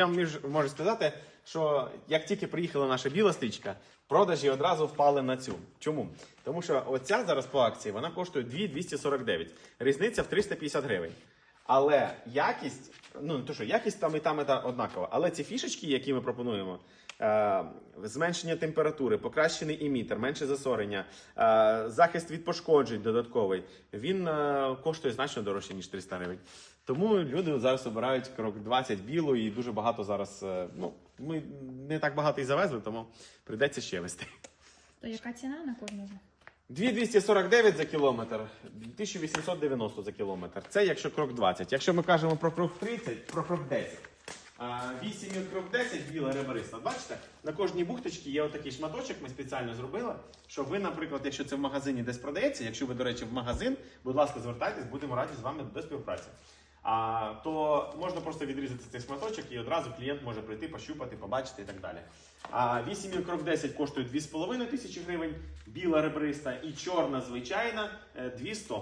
Я вам можу сказати, що як тільки приїхала наша біла стрічка, продажі одразу впали на цю. Чому? Тому що оця зараз по акції вона коштує 2,249. Різниця в 350 гривень. Але якість, ну не то що якість там і там і та однакова. Але ці фішечки, які ми пропонуємо, е, зменшення температури, покращений імітер, менше засорення, е, захист від пошкоджень додатковий, він е, коштує значно дорожче, ніж 300 гривень. Тому люди зараз обирають крок 20 білу і дуже багато зараз. е, ну, ми не так багато і завезли, тому прийдеться ще вести. То яка ціна на них? 2249 за кілометр, 1890 за кілометр. Це якщо крок 20. Якщо ми кажемо про крок 30, про крок 10. А, 8 і крок 10 біла ребериста. Бачите, на кожній бухточці є отакий шматочок, ми спеціально зробили, щоб ви, наприклад, якщо це в магазині десь продається, якщо ви, до речі, в магазин, будь ласка, звертайтесь, будемо раді з вами до співпраці. А, то можна просто відрізати цей шматочок і одразу клієнт може прийти, пощупати, побачити і так далі. А 8 і крок 10 коштує 2,5 тисячі гривень, біла ребриста і чорна звичайна е, 200.